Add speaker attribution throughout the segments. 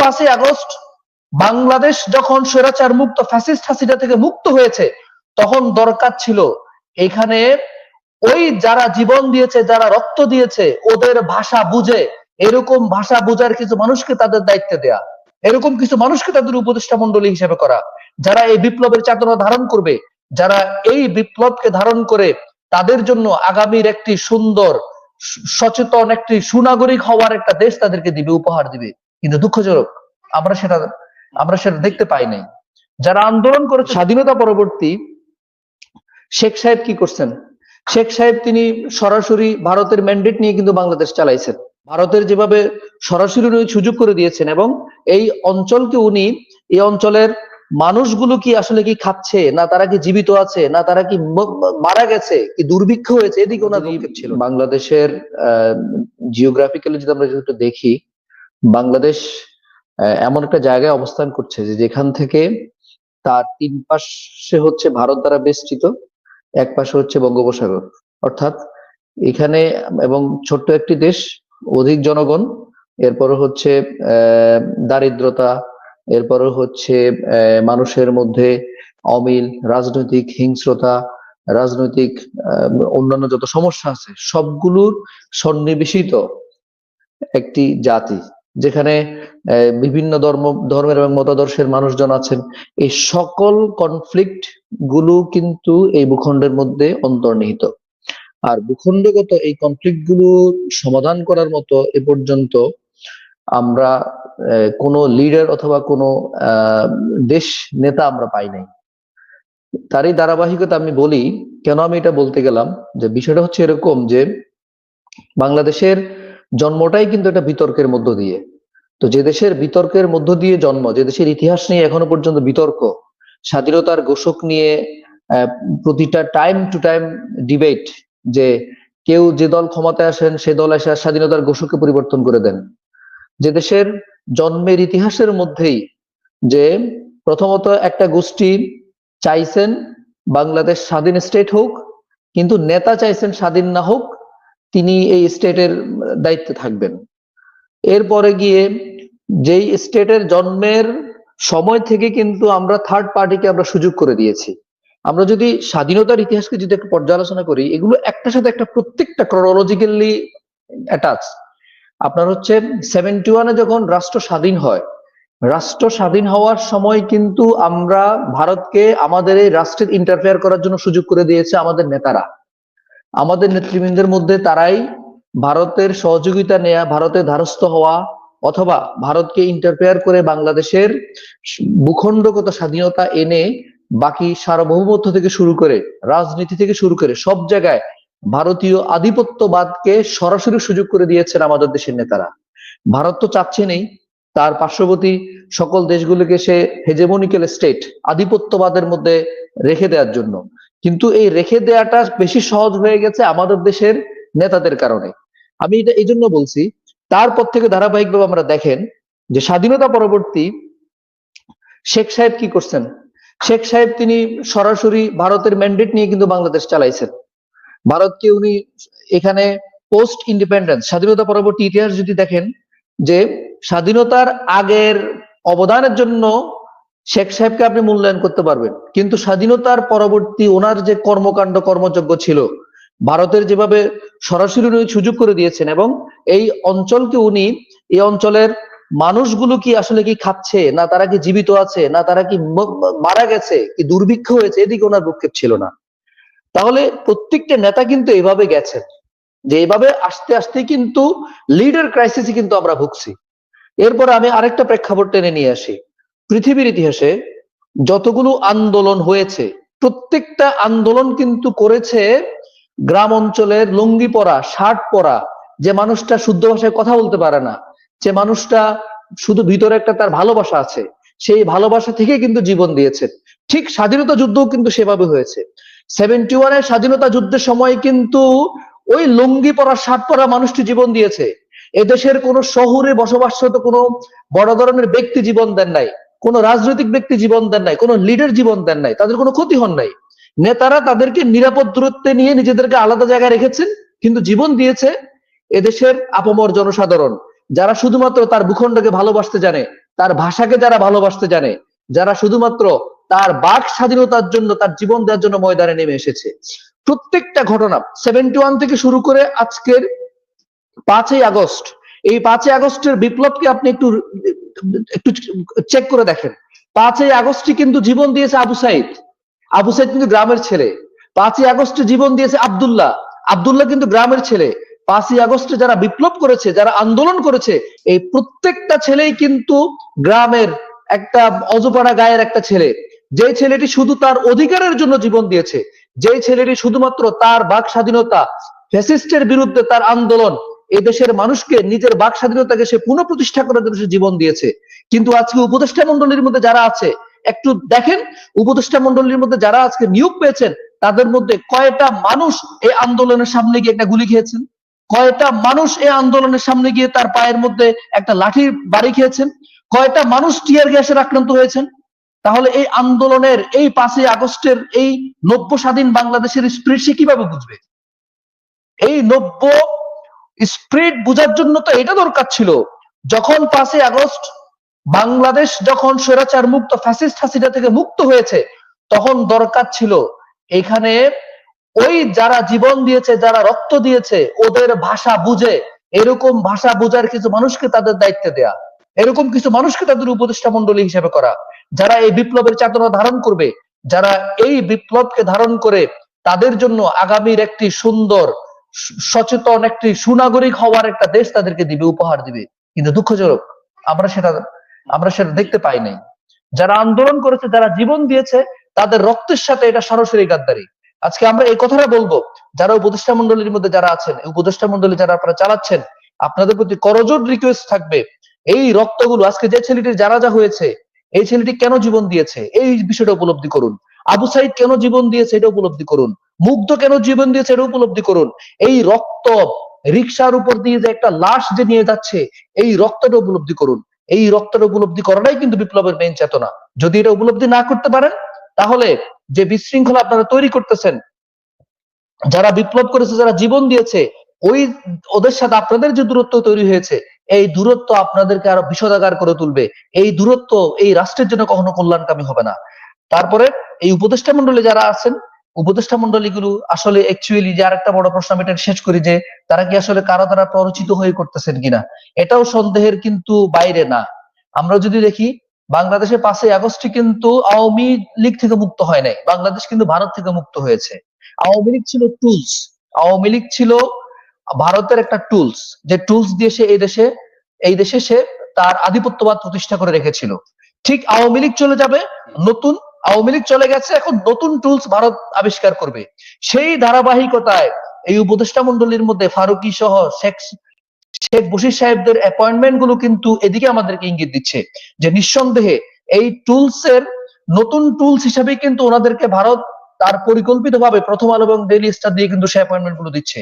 Speaker 1: পাঁচই আগস্ট বাংলাদেশ যখন স্বৈরাচার মুক্ত ফ্যাসিস্ট হাসিনা থেকে মুক্ত হয়েছে, তখন দরকার ছিল এখানে ওই যারা জীবন দিয়েছে, যারা রক্ত দিয়েছে, ওদের ভাষা বুঝে, এরকম ভাষা বোঝার কিছু মানুষকে তাদের দায়িত্ব দেয়া, এরকম কিছু মানুষকে তাদের উপদেষ্টা মন্ডলী হিসেবে করা, যারা এই বিপ্লবের চেতনা ধারণ করবে, যারা এই বিপ্লবকে ধারণ করে তাদের জন্য আগামীর একটি সুন্দর, সচেতন, একটি সুনাগরিক হওয়ার একটা দেশ তাদেরকে দিবে, উপহার দিবে। কিন্তু দুঃখজনক, আমরা সেটা আমরা সেটা দেখতে পাই নাই। যারা আন্দোলন করে স্বাধীনতা পরবর্তী, শেখ সাহেব কি করছেন? শেখ সাহেব তিনি সরাসরি ভারতের ম্যান্ডেট নিয়ে কিন্তু বাংলাদেশ চালাইছেন। ভারতের যেভাবে সরাসরি উনি সুযোগ করে দিয়েছেন এবং এই অঞ্চলকে উনি, এই অঞ্চলের মানুষগুলো কি আসলে কি খাচ্ছে? না তারা কি জীবিত আছে? না তারা কি মারা গেছে? কি দুর্ভিক্ষ হয়েছে? এদিকে ওনার ছিল বাংলাদেশের জিওগ্রাফিক্যালি যদি আমরা একটু দেখি বাংলাদেশ এমন একটা জায়গায় অবস্থান করছে যে যেখান থেকে তার তিন পাশে হচ্ছে ভারত দ্বারা বেষ্টিত, এক পাশে হচ্ছে বঙ্গোপসাগর। অর্থাৎ এখানে এবং ছোট্ট একটি দেশ, অধিক জনগণ, এরপরে হচ্ছে দারিদ্রতা, এরপরে হচ্ছে মানুষের মধ্যে অমিল, রাজনৈতিক হিংস্রতা, রাজনৈতিক অন্যান্য যত সমস্যা আছে, সবগুলোর সন্নিবেশিত একটি জাতি। যেখানে আহ, বিভিন্ন ধর্ম ধর্মের এবং মতাদর্শের মানুষজন আছেন এই সকল কনফ্লিক্টগুলো কিন্তু এই ভূখণ্ডের মধ্যে অন্তর্নিহিত। আর ভূখণ্ডগত এই কনফ্লিক্টগুলো সমাধান করার মতো এ পর্যন্ত আমরা আহ, কোনো লিডার অথবা কোনো আহ, দেশ নেতা আমরা পাই নাই। তারই ধারাবাহিকতা আমি বলি কেন আমি এটা বলতে গেলাম? যে বিষয়টা হচ্ছে এরকম যে বাংলাদেশের জন্মটাই কিন্তু এটা বিতর্কের মধ্য দিয়ে। তো যে দেশের বিতর্কের মধ্য দিয়ে জন্ম, যে দেশের ইতিহাস নিয়ে এখনও পর্যন্ত বিতর্ক, স্বাধীনতার ঘোষক নিয়ে প্রতিটা টাইম টু টাইম ডিবেট যে কেউ যে দল ক্ষমতায় আসেন, সে দল এসে স্বাধীনতার ঘোষককে পরিবর্তন করে দেন। যে দেশের জন্মের ইতিহাসের মধ্যেই যে প্রথমত একটা গোষ্ঠী চাইছেন বাংলাদেশ স্বাধীন স্টেট হোক, কিন্তু নেতা চাইছেন স্বাধীন না হোক তিনি এই স্টেটের দায়িত্বে থাকবেন। এরপরে গিয়ে যেই স্টেটের জন্মের সময় থেকে কিন্তু আমরা থার্ড পার্টিকে আমরা সুযোগ করে দিয়েছি। আমরা যদি স্বাধীনতার ইতিহাসকে যদি একটু পর্যালোচনা করি, এগুলো একটার সাথে একটা প্রত্যেকটা ক্রোনোলজিক্যালি অ্যাটাচ আপনার হচ্ছে সেভেন্টি ওয়ানে যখন রাষ্ট্র স্বাধীন হয়, রাষ্ট্র স্বাধীন হওয়ার সময় কিন্তু আমরা ভারতকে আমাদের এই রাষ্ট্রের ইন্টারফেয়ার করার জন্য সুযোগ করে দিয়েছে আমাদের নেতারা। আমাদের নেতৃবৃন্দের মধ্যে তারাই ভারতের সহযোগিতা নেয়া ভারতের ধারস্থ হওয়া অথবা ভারতকে ইন্টারফেয়ার করে বাংলাদেশের ভূখণ্ডগত স্বাধীনতা এনে বাকি সার্বভৌমত্ব থেকে শুরু করে, রাজনীতি থেকে শুরু করে সব জায়গায় ভারতীয় আধিপত্যবাদকে সরাসরি সুযোগ করে দিয়েছেন আমাদের দেশের নেতারা। ভারত তো চাচ্ছে নেই, তার পার্শ্ববর্তী সকল দেশগুলোকে সে হেজেমনিক্যাল স্টেট আধিপত্যবাদের মধ্যে রেখে দেওয়ার জন্য। কিন্তু এই রেখে দেওয়াটা বেশি সহজ হয়ে গেছে আমাদের দেশের নেতাদের কারণে। আমি এটা এই জন্য বলছি, তারপর থেকে ধারাবাহিকভাবে আমরা দেখেন যে স্বাধীনতা পরবর্তী শেখ সাহেব কি করছেন? শেখ সাহেব তিনি সরাসরি ভারতের ম্যান্ডেট নিয়ে কিন্তু বাংলাদেশ চালাইছেন। ভারতকে উনি এখানে পোস্ট ইন্ডিপেন্ডেন্স স্বাধীনতা পরবর্তী ইতিহাস যদি দেখেন যে স্বাধীনতার আগের অবদানের জন্য শেখ সাহেবকে আপনি মূল্যায়ন করতে পারবেন। কিন্তু স্বাধীনতার পরবর্তী ওনার যে কর্মকাণ্ড, কর্মযজ্ঞ ছিল, ভারতের যেভাবে সরাসরি উনি সুযোগ করে দিয়েছেন এবং এই অঞ্চলকে উনি, এই অঞ্চলের মানুষগুলো কি আসলে কি খাচ্ছে, না তারা কি জীবিত আছে, না তারা কি মারা গেছে, কি দুর্ভিক্ষ হয়েছে, এদিকে ওনার ভূক্ষেপ ছিল না। তাহলে প্রত্যেকটা নেতা কিন্তু এভাবে গেছে, যে এভাবে আস্তে আস্তে কিন্তু লিডার ক্রাইসিসে কিন্তু আমরা ভুগছি। এরপরে আমি আরেকটা প্রেক্ষাপট টেনে নিয়ে আসি। পৃথিবীর ইতিহাসে যতগুলো আন্দোলন হয়েছে, প্রত্যেকটা আন্দোলন কিন্তু করেছে গ্রাম অঞ্চলের লুঙ্গি পরা, শার্ট পরা, যে মানুষটা শুদ্ধ ভাষায় কথা বলতে পারে না, যে মানুষটা শুধু ভিতরে একটা তার ভালোবাসা আছে, সেই ভালোবাসা থেকে কিন্তু জীবন দিয়েছে। ঠিক স্বাধীনতা যুদ্ধও কিন্তু সেভাবে হয়েছে। সেভেন্টি ওয়ানের স্বাধীনতা যুদ্ধের সময় কিন্তু ওই লুঙ্গি পরা, শার্ট পরা মানুষটি জীবন দিয়েছে। এদেশের কোন শহরে বসবাসরত কোনো বড় ধরনের ব্যক্তি জীবন দেন নাই। কোন রাজনৈতিক ব্যক্তি জীবন দেন নাই, কোন লিডার জীবন দেন নাই, তাদের কোনো ক্ষতি হন নাই। নেতারা তাদেরকে নিরাপদ দূরত্বে নিয়ে নিজেদেরকে আলাদা জায়গায় রেখেছেন, কিন্তু জীবন দিয়েছে এদেশের আপামর জনসাধারণ, যারা শুধুমাত্র তার ভূখণ্ডকে ভালোবাসতে জানে, তার ভাষাকে যারা ভালোবাসতে জানে, যারা শুধুমাত্র তার বাক স্বাধীনতার জন্য, তার জীবন দেওয়ার জন্য ময়দানে নেমে এসেছে। প্রত্যেকটা ঘটনা সেভেন্টি ওয়ান থেকে শুরু করে আজকের পাঁচই আগস্ট, এই পাঁচই আগস্টের বিপ্লবকে আপনি একটু একটু চেক করে দেখেন। পাঁচই আগস্টে কিন্তু জীবন দিয়েছে আবু সাইদ। আবু সাইদ কিন্তু গ্রামের ছেলে। পাঁচই আগস্টে জীবন দিয়েছে আব্দুল্লাহ। আব্দুল্লাহ কিন্তু গ্রামের ছেলে। পাঁচই আগস্টে যারা বিপ্লব করেছে, যারা আন্দোলন করেছে, এই প্রত্যেকটা ছেলেই কিন্তু গ্রামের একটা অজপাড়া গায়ের একটা ছেলে। যে ছেলেটি শুধু তার অধিকারের জন্য জীবন দিয়েছে যে ছেলেটি শুধুমাত্র তার বাক স্বাধীনতা ফ্যাসিস্টের বিরুদ্ধে তার আন্দোলন এই দেশের মানুষকে নিজের বাক স্বাধীনতাকে সে পুনঃপ্রতিষ্ঠা করার জন্য সে জীবন দিয়েছে। কিন্তু আজকে উপদেষ্টা মন্ডলীর মধ্যে যারা আছে, একটু দেখেন, উপদেষ্টা মন্ডলীর মধ্যে যারা আজকে নিয়োগ পেয়েছেন, তাদের মধ্যে কয়টা মানুষ এই আন্দোলনের সামনে গিয়ে একটা গুলি খেয়েছেন? কয়টা মানুষ এই আন্দোলনের সামনে গিয়ে তার পায়ের মধ্যে একটা লাঠির বাড়ি খেয়েছেন? কয়টা মানুষ টিয়ার গ্যাসের আক্রান্ত হয়েছেন? তাহলে এই আন্দোলনের এই পাঁচই আগস্টের এই নব্য স্বাধীন বাংলাদেশের স্পিরিট সে কীভাবে বুঝবে? এই নব্য স্পিরিট বোঝার জন্য তো এটা দরকার ছিল। যখন পাঁচই আগস্ট বাংলাদেশ যখন স্বৈরাচার মুক্ত ফ্যাসিস্ট হাসিনা থেকে মুক্ত হয়েছে, তখন দরকার ছিল এখানে ওই যারা জীবন দিয়েছে, যারা রক্ত দিয়েছে, ওদের ভাষা বুঝে, এরকম ভাষা বোঝার কিছু মানুষকে তাদের দায়িত্ব দেয়া। এরকম কিছু মানুষকে তাদের উপদেষ্টা মন্ডলী হিসেবে করা। যারা এই বিপ্লবের চেতনা ধারণ করবে, যারা এই বিপ্লবকে ধারণ করে, তাদের জন্য আগামীর একটি সুন্দর সচেতন একটি সুনাগরিক হওয়ার একটা দেশ তাদেরকে দিবে, উপহার দিবে। কিন্তু দুঃখজনক, আমরা সেটা আমরা সেটা দেখতে পাই নাই। যারা আন্দোলন করেছে, যারা জীবন দিয়েছে, তাদের রক্তের সাথে এটা সরাসরি গাদ্দারি। আজকে আমরা এই কথাটা বলব, যারা উপদেষ্টা মন্ডলীর মধ্যে যারা আছেন উপদেষ্টা মন্ডলী যারা আপনারা চালাচ্ছেন, আপনাদের প্রতি করজোর রিকোয়েস্ট থাকবে, এই রক্তগুলো আজকে যে ছেলেটির যারা যা হয়েছে, এই ছেলেটি কেন জীবন দিয়েছে, এই বিষয়টা উপলব্ধি করুন। আবু সাইদ কেন জীবন দিয়েছে, এটা উপলব্ধি করুন। মুগ্ধ কেন জীবন দিয়েছে এটা উপলব্ধি করুন। এই রক্ত রিক্সার উপর দিয়ে যে একটা লাশ যে নিয়ে যাচ্ছে, এই রক্তটা উপলব্ধি করুন। এই রক্তটা উপলব্ধি করাটাই কিন্তু বিপ্লবের মেইন চেতনা। যদি এটা উপলব্ধি না করতে পারেন, তাহলে যে বিশৃঙ্খলা আপনারা তৈরি করতেছেন, যারা বিপ্লব করেছে, যারা জীবন দিয়েছে, ওই ওদের সাথে আপনাদের যে দূরত্ব তৈরি হয়েছে, এই দূরত্ব আপনাদেরকে আরও বিষদাগার করে তুলবে। এই দূরত্ব এই রাষ্ট্রের জন্য কখনো কল্যাণকামী হবে না। তারপরে এই উপদেষ্টা মন্ডলে যারা আছেন উপদেষ্টা মন্ডলীগুলো আসলে অ্যাকচুয়ালি যে আরেকটা বড় প্রশ্ন আমি এটা শেষ করি যে তারা কি আসলে কারও দ্বারা প্ররোচিত হয়ে করতেছেন কিনা? এটাও সন্দেহের কিন্তু বাইরে না। আমরা যদি দেখি, বাংলাদেশে পাঁচই আগস্টে কিন্তু আওয়ামী লীগ থেকে মুক্ত হয় নাই। বাংলাদেশ কিন্তু ভারত থেকে মুক্ত হয়েছে। আওয়ামী লীগ ছিল টুলস আওয়ামী লীগ ছিল ভারতের একটা টুলস যে টুলস দিয়ে সে এই দেশে এই দেশে সে তার আধিপত্যবাদ প্রতিষ্ঠা করে রেখেছিল। ঠিক আওয়ামী লীগ চলে যাবে নতুন আওয়ামী লীগ চলে গেছে, এখন নতুন টুলস ভারত আবিষ্কার করবে। সেই ধারাবাহিকতায় এই উপদেষ্টা মন্ডলীর মধ্যে ফারুকি সহ শেখ শেখ বশির সাহেবদের অ্যাপয়েন্টমেন্টগুলো কিন্তু এদিকে আমাদেরকে ইঙ্গিত দিচ্ছে যে নিঃসন্দেহে এই টুলস এর নতুন টুলস হিসেবে কিন্তু ওনাদেরকে ভারত তার পরিকল্পিত ভাবে প্রথম আলো এবং ডেইলি স্টার দিয়ে কিন্তু সে অ্যাপয়েন্টমেন্টগুলো দিচ্ছে।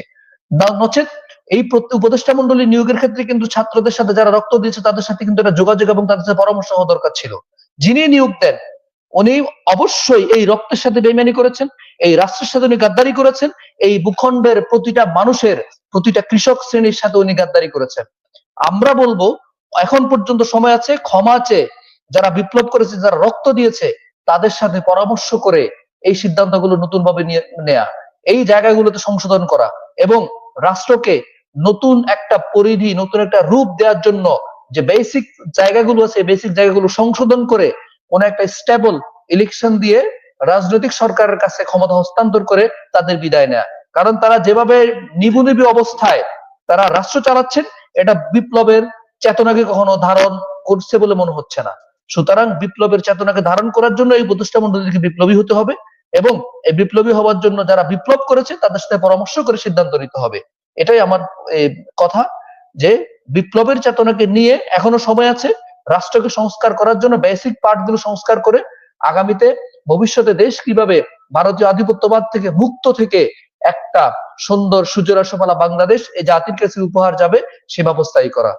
Speaker 1: নচেত এই উপদেষ্টা মন্ডলী নিয়োগের ক্ষেত্রে কিন্তু ছাত্রদের সাথে যারা রক্ত দিয়েছে তাদের সাথে কিন্তু একটা যোগাযোগ এবং তাদের সাথে পরামর্শ হওয়া দরকার ছিল। যিনি নিয়োগ দেন উনি অবশ্যই এই রক্তের সাথে বেমানি করেছেন, এই রাষ্ট্রের সাথে উনি গাদ্দারি করেছেন, এই ভূখণ্ডের প্রতিটা মানুষের, প্রতিটা কৃষক শ্রেণির সাথে উনি গাদ্দারি করেছেন। আমরা বলব, এখন পর্যন্ত সময় আছে, ক্ষমা চেয়ে যারা বিপ্লব করেছে, যারা রক্ত দিয়েছে, তাদের সাথে পরামর্শ করে এই সিদ্ধান্তগুলো নতুন ভাবে নিয়ে নেয়া। এই জায়গাগুলোতে সংশোধন করা এবং রাষ্ট্রকে নতুন একটা পরিধি, নতুন একটা রূপ দেওয়ার জন্য যে বেসিক জায়গাগুলো আছে বেসিক জায়গাগুলো সংশোধন করে কোন একটা স্টেবল ইলেকশন দিয়ে রাজনৈতিক সরকারের কাছে ক্ষমতা হস্তান্তর করে তাদের বিদায় নেয়া। কারণ তারা যেভাবে নিবু অবস্থায় তারা রাষ্ট্র চালাচ্ছেন, এটা বিপ্লবের চেতনাকে কখনো ধারণ করছে বলে মনে হচ্ছে না। সুতরাং বিপ্লবের চেতনাকে ধারণ করার জন্য এই প্রতিষ্ঠা মন্ডলীকে বিপ্লবী হতে হবে এবং এই বিপ্লবী হওয়ার জন্য যারা বিপ্লব করেছে, তাদের সাথে পরামর্শ করে সিদ্ধান্ত নিতে হবে। এটাই আমার কথা যে বিপ্লবের চেতনাকে নিয়ে এখনও সময় আছে। রাষ্ট্রকে সংস্কার করার জন্য বেসিক পার্টগুলো সংস্কার করে আগামীতে ভবিষ্যতে দেশ কীভাবে ভারতীয় আধিপত্যবাদ থেকে মুক্ত থেকে একটা সুন্দর সুজলা সফলা বাংলাদেশ এই জাতির কাছে উপহার যাবে, সে ব্যবস্থাই করা।